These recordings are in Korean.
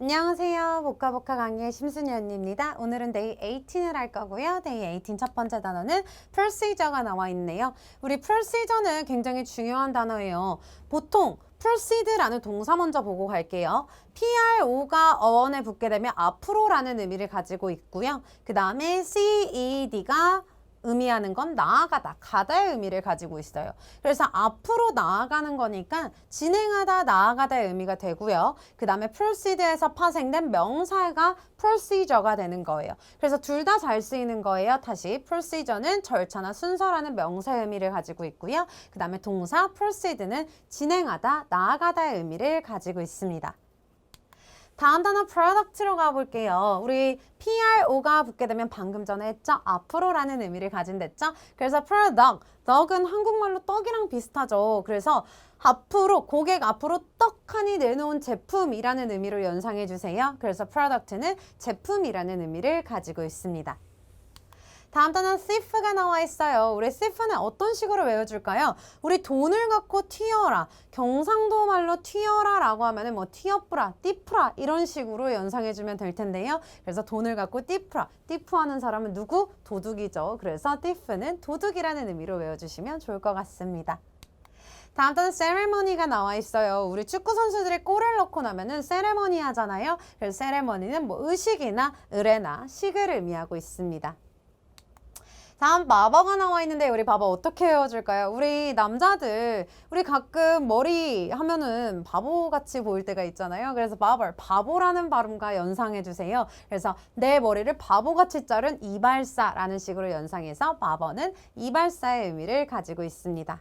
안녕하세요. 복화복화 강의의 심순이 언니입니다. 오늘은 데이 18을 할 거고요. 데이 18첫 번째 단어는 procedure가 나와 있네요. 우리 procedure는 굉장히 중요한 단어예요. 보통 proceed라는 동사 먼저 보고 갈게요. PRO가 어원에 붙게 되면 앞으로라는 의미를 가지고 있고요. 그 다음에 CED가 의미하는 건 나아가다, 가다의 의미를 가지고 있어요. 그래서 앞으로 나아가는 거니까 진행하다, 나아가다의 의미가 되고요. 그 다음에 proceed에서 파생된 명사가 procedure가 되는 거예요. 그래서 둘 다 잘 쓰이는 거예요. 다시 procedure는 절차나 순서라는 명사의 의미를 가지고 있고요. 그 다음에 동사 proceed는 진행하다, 나아가다의 의미를 가지고 있습니다. 다음 단어 product로 가볼게요. 우리 PRO가 붙게 되면 방금 전에 했죠? 앞으로라는 의미를 가진댔죠? 그래서 product, 덕은 한국말로 떡이랑 비슷하죠. 그래서 앞으로, 고객 앞으로 떡하니 내놓은 제품이라는 의미로 연상해 주세요. 그래서 product는 제품이라는 의미를 가지고 있습니다. 다음 단어 thief가 나와 있어요. 우리 thief는 어떤 식으로 외워줄까요? 우리 돈을 갖고 튀어라. 경상도 말로 튀어라 라고 하면은 뭐 튀어프라, 띠프라 이런 식으로 연상해주면 될 텐데요. 그래서 돈을 갖고 띠프라, 띠프 하는 사람은 누구? 도둑이죠. 그래서 thief는 도둑이라는 의미로 외워주시면 좋을 것 같습니다. 다음 단어 세레머니가 나와 있어요. 우리 축구 선수들이 골을 넣고 나면은 세레머니 하잖아요. 그래서 세레머니는 뭐 의식이나 의례나 식을 의미하고 있습니다. 다음 바바가 나와 있는데 우리 바바 어떻게 외워줄까요? 우리 남자들 우리 가끔 머리 하면은 바보같이 보일 때가 있잖아요. 그래서 바벌 바보라는 발음과 연상해 주세요. 그래서 내 머리를 바보같이 자른 이발사라는 식으로 연상해서 바버는 이발사의 의미를 가지고 있습니다.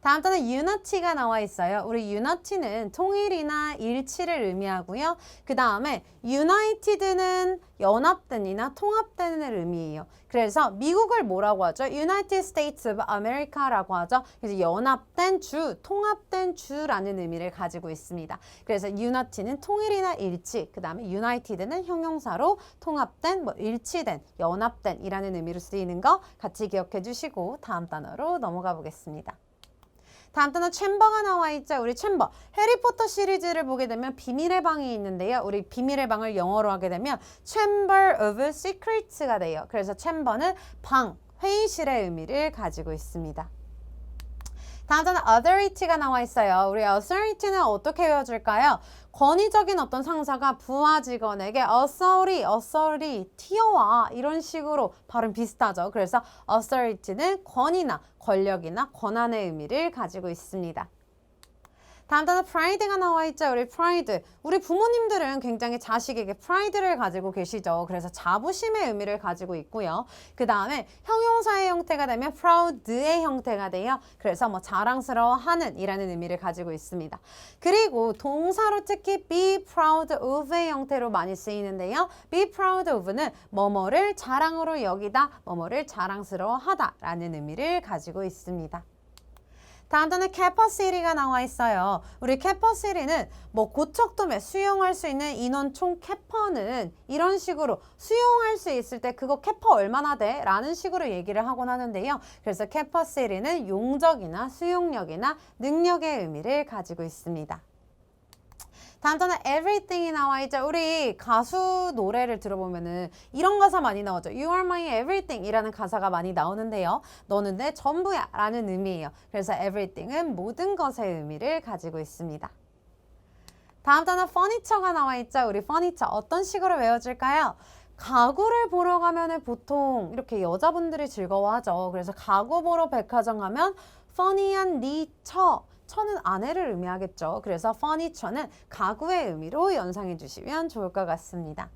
다음 단어 유너티가 나와 있어요. 우리 유너티는 통일이나 일치를 의미하고요. 그 다음에 유나이티드는 연합된이나 통합되는 의미예요. 그래서 미국을 뭐라고 하죠? United States of America라고 하죠. 그래서 연합된 주, 통합된 주라는 의미를 가지고 있습니다. 그래서 유너티는 통일이나 일치, 그 다음에 united는 형용사로 통합된, 뭐 일치된, 연합된이라는 의미로 쓰이는 거 같이 기억해 주시고 다음 단어로 넘어가 보겠습니다. 다음 단어 챔버가 나와 있죠. 우리 챔버. 해리포터 시리즈를 보게 되면 비밀의 방이 있는데요. 우리 비밀의 방을 영어로 하게 되면 Chamber of Secrets가 돼요. 그래서 챔버는 방, 회의실의 의미를 가지고 있습니다. 다음 단어 authority가 나와 있어요. 우리 authority는 어떻게 외워줄까요? 권위적인 어떤 상사가 부하 직원에게 authority, authority, 튀어와 이런 식으로 발음 비슷하죠. 그래서 authority는 권위나 권력이나 권한의 의미를 가지고 있습니다. 다음 단어 pride가 나와 있죠. 우리 pride. 우리 부모님들은 굉장히 자식에게 pride를 가지고 계시죠. 그래서 자부심의 의미를 가지고 있고요. 그 다음에 형용사의 형태가 되면 proud의 형태가 돼요. 그래서 뭐 자랑스러워하는 이라는 의미를 가지고 있습니다. 그리고 동사로 특히 be proud of의 형태로 많이 쓰이는데요. be proud of는 뭐뭐를 자랑으로 여기다, 뭐뭐를 자랑스러워하다 라는 의미를 가지고 있습니다. 다음 단어 capacity가 나와 있어요. 우리 capacity는 뭐 고척돔에 수용할 수 있는 인원 총 캐퍼는 이런 식으로 수용할 수 있을 때 그거 캐퍼 얼마나 돼? 라는 식으로 얘기를 하곤 하는데요. 그래서 capacity는 용적이나 수용력이나 능력의 의미를 가지고 있습니다. 다음 단어 everything이 나와 있죠. 우리 가수 노래를 들어보면은 이런 가사 많이 나오죠. You are my everything 이라는 가사가 많이 나오는데요. 너는 내 전부야 라는 의미예요. 그래서 everything은 모든 것의 의미를 가지고 있습니다. 다음 단어 furniture가 나와 있죠. 우리 furniture 어떤 식으로 외워줄까요? 가구를 보러 가면은 보통 이렇게 여자분들이 즐거워하죠. 그래서 가구 보러 백화점 가면 funny한 니처 처는 아내를 의미하겠죠. 그래서 furniture는 가구의 의미로 연상해 주시면 좋을 것 같습니다.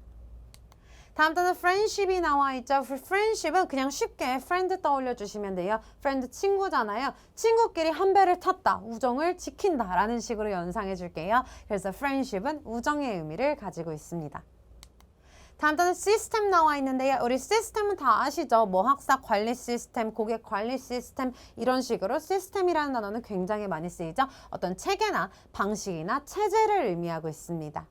다음 단어 friendship이 나와 있죠. friendship은 그냥 쉽게 friend 떠올려 주시면 돼요. friend 친구잖아요. 친구끼리 한 배를 탔다. 우정을 지킨다. 라는 식으로 연상해 줄게요. 그래서 friendship은 우정의 의미를 가지고 있습니다. 다음 단어 시스템 나와 있는데요. 우리 시스템은 다 아시죠? 뭐 학사 관리 시스템, 고객 관리 시스템 이런 식으로 시스템이라는 단어는 굉장히 많이 쓰이죠. 어떤 체계나 방식이나 체제를 의미하고 있습니다.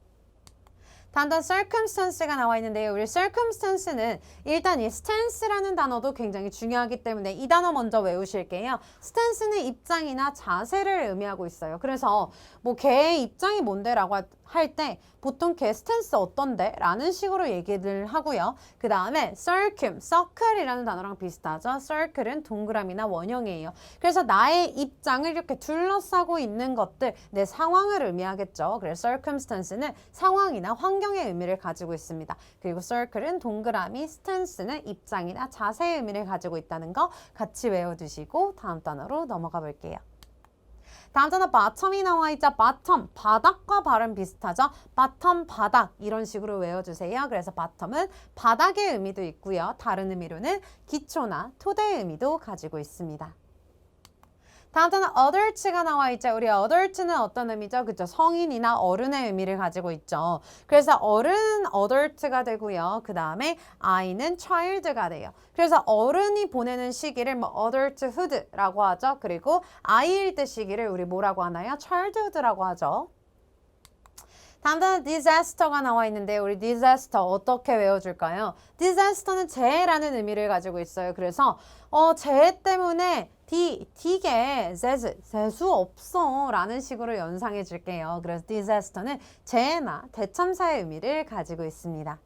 단단 circumstance가 나와 있는데요. 우리 circumstance는 일단 이 stance라는 단어도 굉장히 중요하기 때문에 이 단어 먼저 외우실게요. stance는 입장이나 자세를 의미하고 있어요. 그래서 뭐 걔의 입장이 뭔데라고 할 때 보통 걔 스탠스 어떤데? 라는 식으로 얘기를 하고요. 그 다음에 circum, circle이라는 단어랑 비슷하죠. circle은 동그라미나 원형이에요. 그래서 나의 입장을 이렇게 둘러싸고 있는 것들, 내 상황을 의미하겠죠. 그래서 circumstance는 상황이나 환경 의 의미를 가지고 있습니다. 그리고 circle은 동그라미, stance는 입장이나 자세의 의미를 가지고 있다는 거 같이 외워두시고 다음 단어로 넘어가 볼게요. 다음 단어 bottom이 나와 있죠. bottom, 바닥과 발음 비슷하죠. bottom, 바닥 이런 식으로 외워주세요. 그래서 bottom은 바닥의 의미도 있고요. 다른 의미로는 기초나 토대의 의미도 가지고 있습니다. 다음 단어 adult가 나와 있죠. 우리 adult는 어떤 의미죠? 그죠? 성인이나 어른의 의미를 가지고 있죠. 그래서 어른 adult가 되고요. 그 다음에 아이는 child가 돼요. 그래서 어른이 보내는 시기를 뭐 adulthood라고 하죠. 그리고 아이일 때 시기를 우리 뭐라고 하나요? childhood라고 하죠. 다음 단어 disaster가 나와 있는데 우리 disaster 어떻게 외워줄까요? disaster는 재해라는 의미를 가지고 있어요. 그래서 어, 재해 때문에 D, D게 재즈, 재수 없어 라는 식으로 연상해 줄게요. 그래서 disaster는 재해나 대참사의 의미를 가지고 있습니다.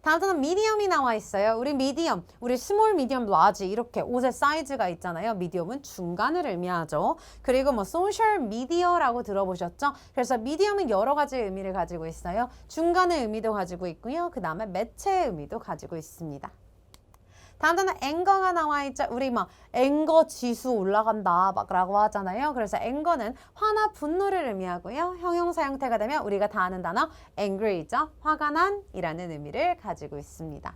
다음 단어 미디엄이 나와 있어요. 우리 미디엄, 우리 스몰, 미디엄, 라지 이렇게 옷의 사이즈가 있잖아요. 미디엄은 중간을 의미하죠. 그리고 뭐 소셜 미디어라고 들어보셨죠? 그래서 미디엄은 여러 가지 의미를 가지고 있어요. 중간의 의미도 가지고 있고요. 그 다음에 매체의 의미도 가지고 있습니다. 다음 단어 앵거가 나와 있죠. 우리 막 앵거 지수 올라간다 막 라고 하잖아요. 그래서 앵거는 화나 분노를 의미하고요. 형용사 형태가 되면 우리가 다 아는 단어 angry죠. 화가 난이라는 의미를 가지고 있습니다.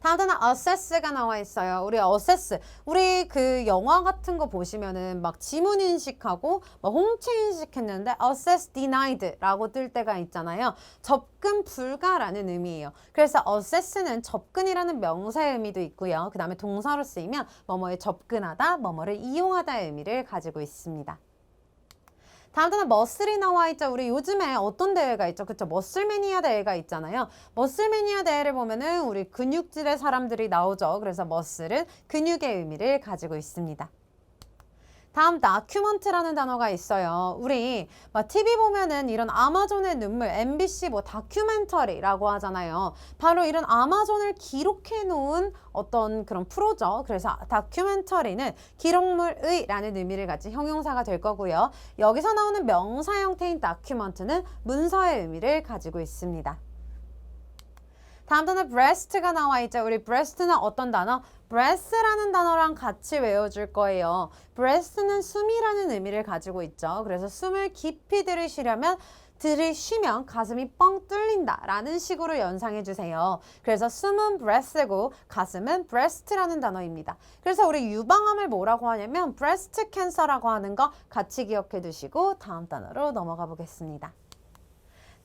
다음 단어 assess가 나와 있어요. 우리 assess. 우리 그 영화 같은 거 보시면은 막 지문 인식하고 막 홍채 인식했는데 assess denied라고 뜰 때가 있잖아요. 접근 불가라는 의미예요. 그래서 assess는 접근이라는 명사의 의미도 있고요. 그 다음에 동사로 쓰이면 뭐뭐에 접근하다, 뭐뭐를 이용하다의 의미를 가지고 있습니다. 다음 단어 머슬이 나와 있죠. 우리 요즘에 어떤 대회가 있죠? 그쵸? 머슬매니아 대회가 있잖아요. 머슬매니아 대회를 보면은 우리 근육질의 사람들이 나오죠. 그래서 머슬은 근육의 의미를 가지고 있습니다. 다음 다큐먼트라는 단어가 있어요. 우리 막 TV 보면은 이런 아마존의 눈물, MBC 뭐 다큐멘터리라고 하잖아요. 바로 이런 아마존을 기록해 놓은 어떤 그런 프로죠. 그래서 다큐멘터리는 기록물의 라는 의미를 가진 형용사가 될 거고요. 여기서 나오는 명사 형태인 다큐먼트는 문서의 의미를 가지고 있습니다. 다음 단어 breast가 나와 있죠. 우리 breast는 어떤 단어? breath라는 단어랑 같이 외워줄 거예요. breath는 숨이라는 의미를 가지고 있죠. 그래서 숨을 깊이 들이쉬려면 들이쉬면 가슴이 뻥 뚫린다 라는 식으로 연상해 주세요. 그래서 숨은 breath고 가슴은 breast라는 단어입니다. 그래서 우리 유방암을 뭐라고 하냐면 breast cancer라고 하는 거 같이 기억해 두시고 다음 단어로 넘어가 보겠습니다.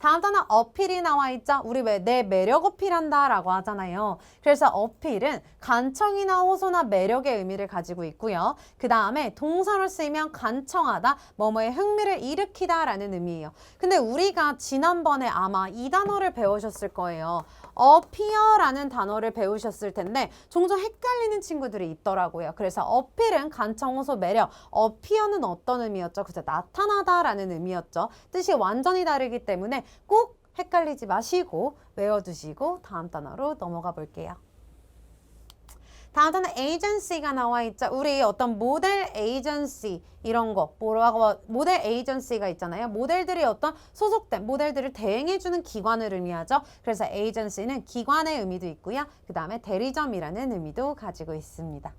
다음 단어 어필이 나와 있죠. 우리 왜 내 매력 어필한다 라고 하잖아요. 그래서 어필은 간청이나 호소나 매력의 의미를 가지고 있고요. 그 다음에 동사로 쓰이면 간청하다, 뭐뭐에 흥미를 일으키다 라는 의미예요. 근데 우리가 지난번에 아마 이 단어를 배우셨을 거예요. 어피어라는 단어를 배우셨을 텐데 종종 헷갈리는 친구들이 있더라고요. 그래서 어필은 간청, 호소, 매력, 어피어는 어떤 의미였죠? 그죠? 나타나다라는 의미였죠. 뜻이 완전히 다르기 때문에 꼭 헷갈리지 마시고 외워두시고 다음 단어로 넘어가 볼게요. 다음 단어 agency가 나와 있죠. 우리 어떤 모델 에이전시 이런 거 뭐라고 모델 에이전시가 있잖아요. 모델들이 어떤 소속된 모델들을 대행해주는 기관을 의미하죠. 그래서 에이전시는 기관의 의미도 있고요. 그 다음에 대리점이라는 의미도 가지고 있습니다.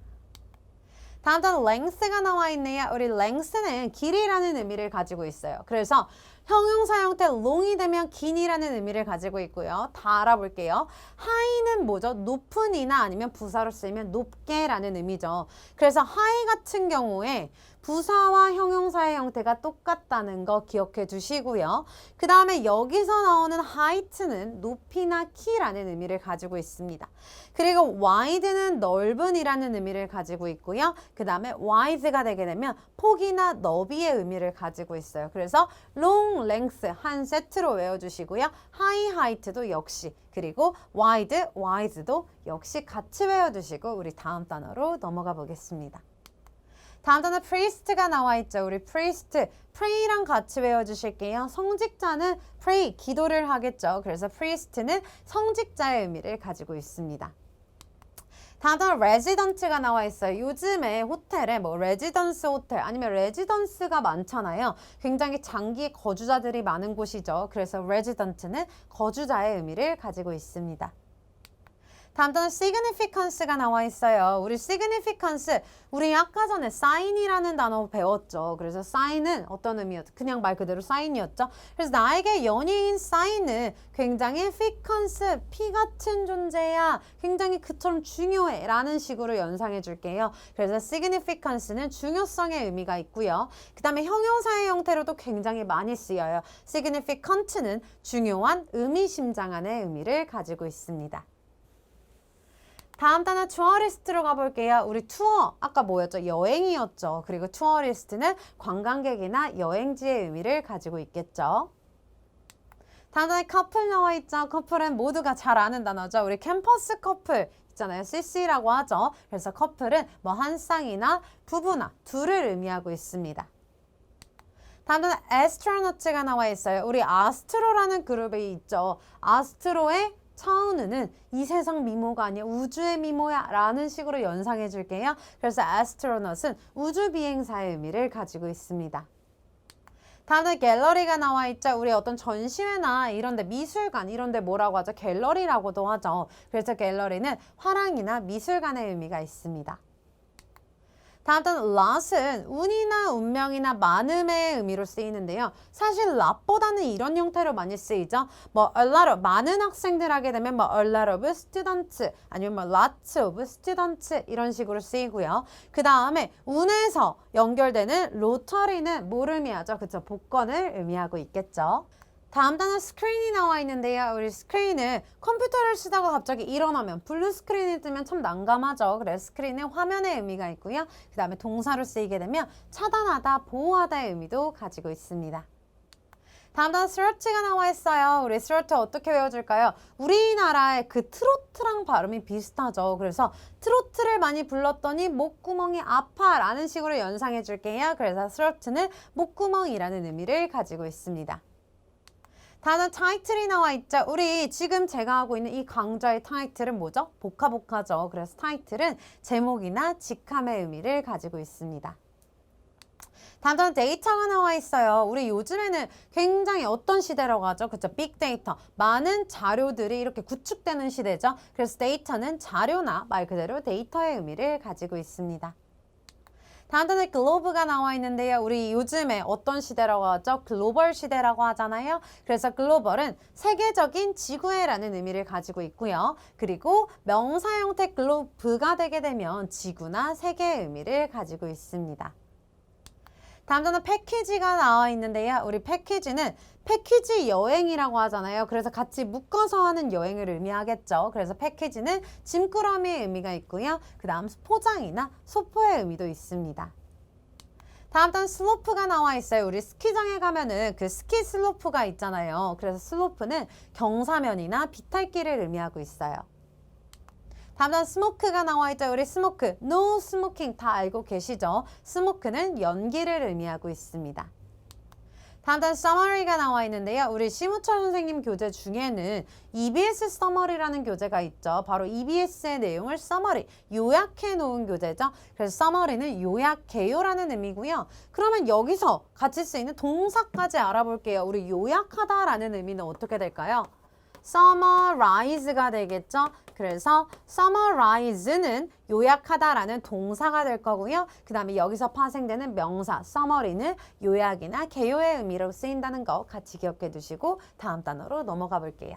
다음 단어 length가 나와 있네요. 우리 length는 길이라는 의미를 가지고 있어요. 그래서 형용사 형태 long이 되면 긴이라는 의미를 가지고 있고요. 다 알아볼게요. high는 뭐죠? 높은이나 아니면 부사로 쓰이면 높게라는 의미죠. 그래서 high 같은 경우에 부사와 형용사의 형태가 똑같다는 거 기억해 두시고요. 그 다음에 여기서 나오는 height는 높이나 키라는 의미를 가지고 있습니다. 그리고 wide는 넓은이라는 의미를 가지고 있고요. 그 다음에 wide가 되게 되면 폭이나 너비의 의미를 가지고 있어요. 그래서 long, length 한 세트로 외워주시고요. high, height도 역시 그리고 wide, wide도 역시 같이 외워두시고 우리 다음 단어로 넘어가 보겠습니다. 다음 단어 priest가 나와 있죠. 우리 priest, pray랑 같이 외워주실게요. 성직자는 pray, 기도를 하겠죠. 그래서 priest는 성직자의 의미를 가지고 있습니다. 단어 resident가 나와 있어요. 요즘에 호텔에 뭐 레지던스 호텔 아니면 레지던스가 많잖아요. 굉장히 장기 거주자들이 많은 곳이죠. 그래서 resident는 거주자의 의미를 가지고 있습니다. 다음 단어 significance가 나와 있어요. 우리 significance, 우리 아까 전에 sign이라는 단어 배웠죠. 그래서 sign은 어떤 의미였죠? 그냥 말 그대로 sign이었죠. 그래서 나에게 연예인 sign은 굉장히 ficance, 피 같은 존재야. 굉장히 그처럼 중요해. 라는 식으로 연상해 줄게요. 그래서 significance는 중요성의 의미가 있고요. 그 다음에 형용사의 형태로도 굉장히 많이 쓰여요. significant는 중요한, 의미심장한의 의미를 가지고 있습니다. 다음 단어 투어리스트로 가볼게요. 우리 투어 아까 뭐였죠? 여행이었죠. 그리고 투어리스트는 관광객이나 여행지의 의미를 가지고 있겠죠. 다음 단어 커플 나와 있죠. 커플은 모두가 잘 아는 단어죠. 우리 캠퍼스 커플 있잖아요. CC라고 하죠. 그래서 커플은 뭐 한 쌍이나 부부나 둘을 의미하고 있습니다. 다음 단어 astronaut가 나와 있어요. 우리 아스트로라는 그룹이 있죠. 아스트로의 차은우는 이 세상 미모가 아니야 우주의 미모야 라는 식으로 연상해 줄게요. 그래서 astronaut은 우주 비행사의 의미를 가지고 있습니다. 다음에 갤러리가 나와 있죠. 우리 어떤 전시회나 이런데 미술관 이런데 뭐라고 하죠? 갤러리라고도 하죠. 그래서 갤러리는 화랑이나 미술관의 의미가 있습니다. 다음 단어 lot은 운이나 운명이나 많음의 의미로 쓰이는데요. 사실 lot보다는 이런 형태로 많이 쓰이죠. 뭐 a lot of 많은 학생들 하게 되면 뭐 a lot of students 아니면 뭐 lots of students 이런 식으로 쓰이고요. 그 다음에 운에서 연결되는 로터리는 의미하죠? 그쵸? 복권을 의미하고 있겠죠. 다음 단어 스크린이 나와 있는데요. 우리 스크린은 컴퓨터를 쓰다가 갑자기 일어나면 블루 스크린이 뜨면 참 난감하죠. 그래서 스크린은 화면의 의미가 있고요. 그 다음에 동사로 쓰이게 되면 차단하다, 보호하다의 의미도 가지고 있습니다. 다음 단어 search가 나와 있어요. 우리 search 어떻게 외워줄까요? 우리나라의 그 트로트랑 발음이 비슷하죠. 그래서 트로트를 많이 불렀더니 목구멍이 아파 라는 식으로 연상해 줄게요. 그래서 search는 목구멍이라는 의미를 가지고 있습니다. 단어 타이틀이 나와 있죠. 우리 지금 제가 하고 있는 이 강좌의 타이틀은 뭐죠? 복화복화죠. 그래서 타이틀은 제목이나 직함의 의미를 가지고 있습니다. 단어 데이터가 나와 있어요. 우리 요즘에는 굉장히 어떤 시대라고 하죠? 그쵸? 빅데이터. 많은 자료들이 이렇게 구축되는 시대죠. 그래서 데이터는 자료나 말 그대로 데이터의 의미를 가지고 있습니다. 단어 글로브가 나와 있는데요. 우리 요즘에 어떤 시대라고 하죠? 글로벌 시대라고 하잖아요. 그래서 글로벌은 세계적인 지구회라는 의미를 가지고 있고요. 그리고 명사 형태 글로브가 되게 되면 지구나 세계의 의미를 가지고 있습니다. 다음 단어 패키지가 나와 있는데요. 우리 패키지는 패키지 여행이라고 하잖아요. 그래서 같이 묶어서 하는 여행을 의미하겠죠. 그래서 패키지는 짐꾸러미의 의미가 있고요. 그 다음 포장이나 소포의 의미도 있습니다. 다음 단 슬로프가 나와 있어요. 우리 스키장에 가면은 그 스키 슬로프가 있잖아요. 그래서 슬로프는 경사면이나 비탈길을 의미하고 있어요. 다음 단 스모크가 나와 있죠. 우리 스모크, no smoking 다 알고 계시죠? 스모크는 연기를 의미하고 있습니다. 다음 단 summary가 나와 있는데요. 우리 심우철 선생님 교재 중에는 EBS summary라는 교재가 있죠. 바로 EBS의 내용을 summary, 요약해 놓은 교재죠. 그래서 summary는 요약해요라는 의미고요. 그러면 여기서 같이 쓰이는 동사까지 알아볼게요. 우리 요약하다라는 의미는 어떻게 될까요? Summarize가 되겠죠. 그래서 summarize는 요약하다라는 동사가 될 거고요. 그 다음에 여기서 파생되는 명사 summary는 요약이나 개요의 의미로 쓰인다는 거 같이 기억해 두시고 다음 단어로 넘어가 볼게요.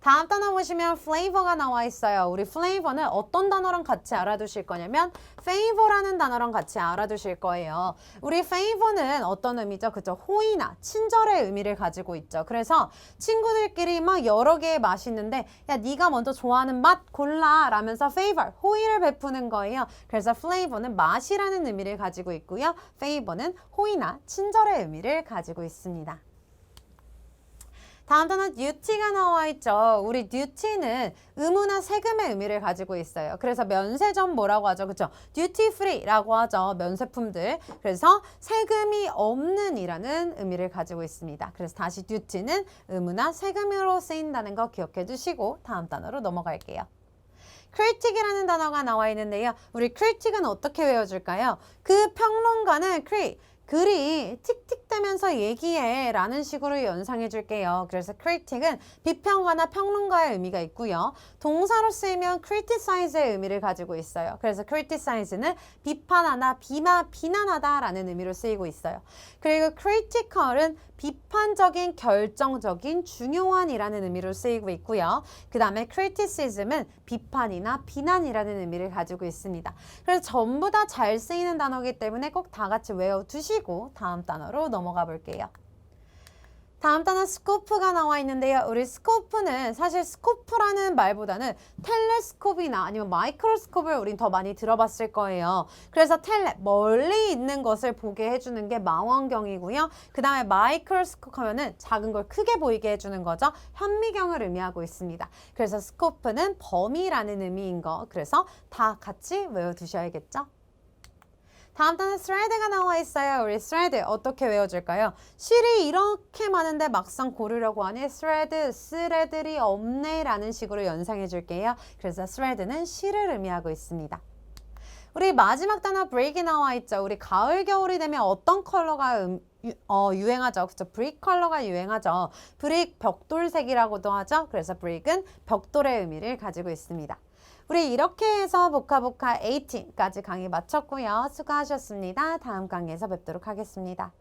다음 단어 보시면 flavor가 나와 있어요. 우리 flavor는 어떤 단어랑 같이 알아두실 거냐면 favor라는 단어랑 같이 알아두실 거예요. 우리 favor는 어떤 의미죠? 그죠? 호의나 친절의 의미를 가지고 있죠. 그래서 친구들끼리 막 여러 개의 맛이 있는데 야 네가 먼저 좋아하는 맛 골라 라면서 favor 호의를 베푸는 거예요. 그래서 flavor는 맛이라는 의미를 가지고 있고요. favor는 호의나 친절의 의미를 가지고 있습니다. 다음 단어 duty가 나와 있죠. 우리 duty는 의무나 세금의 의미를 가지고 있어요. 그래서 면세점 뭐라고 하죠? 그렇죠? duty free라고 하죠. 면세품들. 그래서 세금이 없는 이라는 의미를 가지고 있습니다. 그래서 다시 duty는 의무나 세금으로 쓰인다는 거 기억해 두시고 다음 단어로 넘어갈게요. critic이라는 단어가 나와 있는데요. 우리 critic은 어떻게 외워줄까요? 그 평론가는 crit 글이 틱틱대면서 얘기해 라는 식으로 연상해 줄게요. 그래서 critic은 비평가나 평론가의 의미가 있고요. 동사로 쓰이면 criticize의 의미를 가지고 있어요. 그래서 criticize는 비판하다, 비마, 비난하다 라는 의미로 쓰이고 있어요. 그리고 critical은 비판적인, 결정적인, 중요한이라는 의미로 쓰이고 있고요. 그 다음에 criticism은 비판이나 비난이라는 의미를 가지고 있습니다. 그래서 전부 다 잘 쓰이는 단어이기 때문에 꼭 다 같이 외워두시고 다음 단어로 넘어가 볼게요. 다음 단어 스코프가 나와 있는데요. 우리 스코프는 사실 스코프라는 말보다는 텔레스콥이나 아니면 마이크로스콥을 우린 더 많이 들어봤을 거예요. 그래서 텔레, 멀리 있는 것을 보게 해주는 게 망원경이고요. 그 다음에 마이크로스콥 하면은 작은 걸 크게 보이게 해주는 거죠. 현미경을 의미하고 있습니다. 그래서 스코프는 범위라는 의미인 거. 그래서 다 같이 외워두셔야겠죠. 다음 단어 thread가 나와 있어요. 우리 thread 어떻게 외워줄까요? 실이 이렇게 많은데 막상 고르려고 하니 thread, 스레들이 없네 라는 식으로 연상해 줄게요. 그래서 thread는 실을 의미하고 있습니다. 우리 마지막 단어 break이 나와 있죠. 우리 가을, 겨울이 되면 어떤 컬러가 음, 유, 어, 유행하죠. 그죠? 브릭 컬러가 유행하죠. 브릭 벽돌색이라고도 하죠. 그래서 브릭은 벽돌의 의미를 가지고 있습니다. 우리 이렇게 해서 보카보카 18까지 강의 마쳤고요. 수고하셨습니다. 다음 강의에서 뵙도록 하겠습니다.